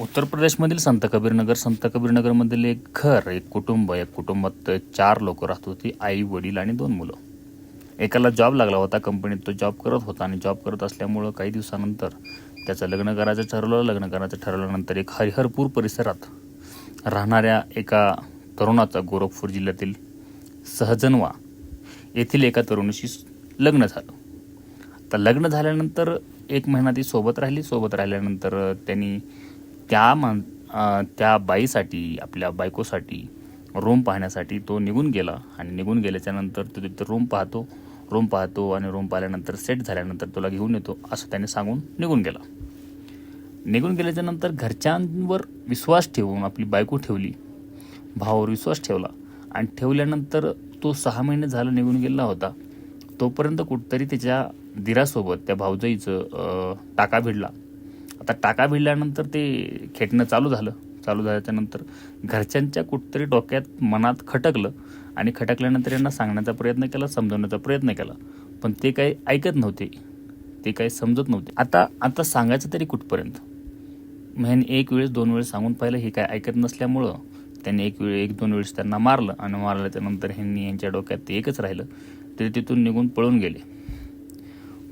उत्तर प्रदेशमधील संत कबीरनगर संत कबीरनगरमधील एक घर एक कुटुंब एक कुटुंबात चार लोक राहत होती आई वडील आणि दोन मुलं. एकाला जॉब लागला होता कंपनीत तो जॉब करत होता आणि जॉब करत असल्यामुळं काही दिवसानंतर त्याचं लग्न करायचं ठरवलं. लग्न करायचं ठरवल्यानंतर एक हरिहरपूर परिसरात राहणाऱ्या एका तरुणाचा गोरखपूर जिल्ह्यातील सहजनवा येथील एका तरुणीशी लग्न झालं. तर लग्न झाल्यानंतर एक महिना ती सोबत राहिली. सोबत राहिल्यानंतर त्यांनी त्या मान त्या बाईसाठी आपल्या बायकोसाठी रूम पाहण्यासाठी तो निघून गेला. आणि निघून गेल्याच्यानंतर तो तिथं रूम पाहतो. रूम पाहतो आणि रूम पाहिल्यानंतर सेट झाल्यानंतर तुला घेऊन येतो असं त्याने सांगून निघून गेला. निघून गेल्याच्यानंतर घरच्यांवर विश्वास ठेवून आपली बायको ठेवली. भावावर विश्वास ठेवला. आणि ठेवल्यानंतर तो सहा महिने झालं निघून गेला होता. तोपर्यंत कुठतरी त्याच्या दिरासोबत त्या भावजाईचं टाका भिडला. आता टाका भिडल्यानंतर ते खेटणं चालू झालं. चालू झाल्याच्यानंतर घरच्यांच्या कुठतरी डोक्यात मनात खटकलं आणि खटकल्यानंतर यांना सांगण्याचा प्रयत्न केला समजवण्याचा प्रयत्न केला. पण ते काही ऐकत नव्हते. ते काही समजत नव्हते. आता आता सांगायचं तरी कुठपर्यंत? मग ह्यांनी एक वेळेस दोन वेळेस सांगून पाहिलं हे काय ऐकत नसल्यामुळं त्यांनी एक वेळ एक दोन वेळेस त्यांना मारलं आणि मारल्याच्यानंतर ह्यांनी यांच्या डोक्यात ते एकच राहिलं. ते तिथून निघून पळून गेले.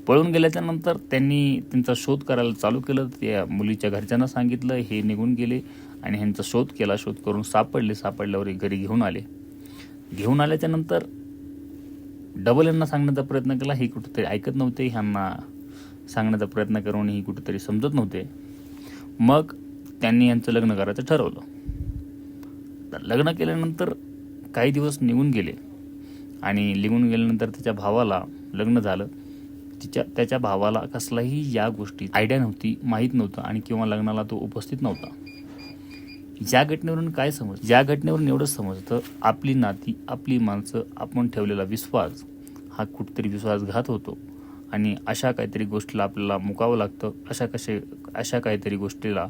पळून गेल्याच्यानंतर त्यांनी त्यांचा शोध करायला चालू केलं. त्या मुलीच्या घरच्यांना सांगितलं हे निघून गेले आणि ह्यांचा शोध केला. शोध करून सापडले. सापडल्यावर घरी घेऊन आले. घेऊन आल्याच्यानंतर डबल यांना सांगण्याचा प्रयत्न केला. हे कुठेतरी ऐकत नव्हते. ह्यांना सांगण्याचा प्रयत्न करून ही कुठेतरी समजत नव्हते. मग त्यांनी यांचं लग्न करायचं ठरवलं. तर लग्न केल्यानंतर काही दिवस निघून गेले आणि निघून गेल्यानंतर त्याच्या भावाला लग्न झालं. तिच्या त्याच्या भावाला कसलाही या गोष्टी आयडिया नव्हती माहीत नव्हतं आणि किंवा लग्नाला तो उपस्थित नव्हता. या घटनेवरून काय समज या घटनेवरून एवढंच समजतं आपली नाती आपली माणसं आपण ठेवलेला विश्वास हा कुठेतरी विश्वासघात होतो. आणि अशा काहीतरी गोष्टीला आपल्याला मुकावं लागतं अशा कसे अशा काहीतरी गोष्टीला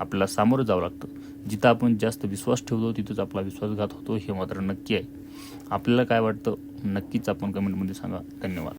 आपल्याला सामोरं जावं लागतं. जिथं आपण जास्त विश्वास ठेवतो तिथंच आपला विश्वासघात होतो हे मात्र नक्की आहे. आपल्याला काय वाटतं नक्कीच आपण कमेंटमध्ये सांगा. धन्यवाद.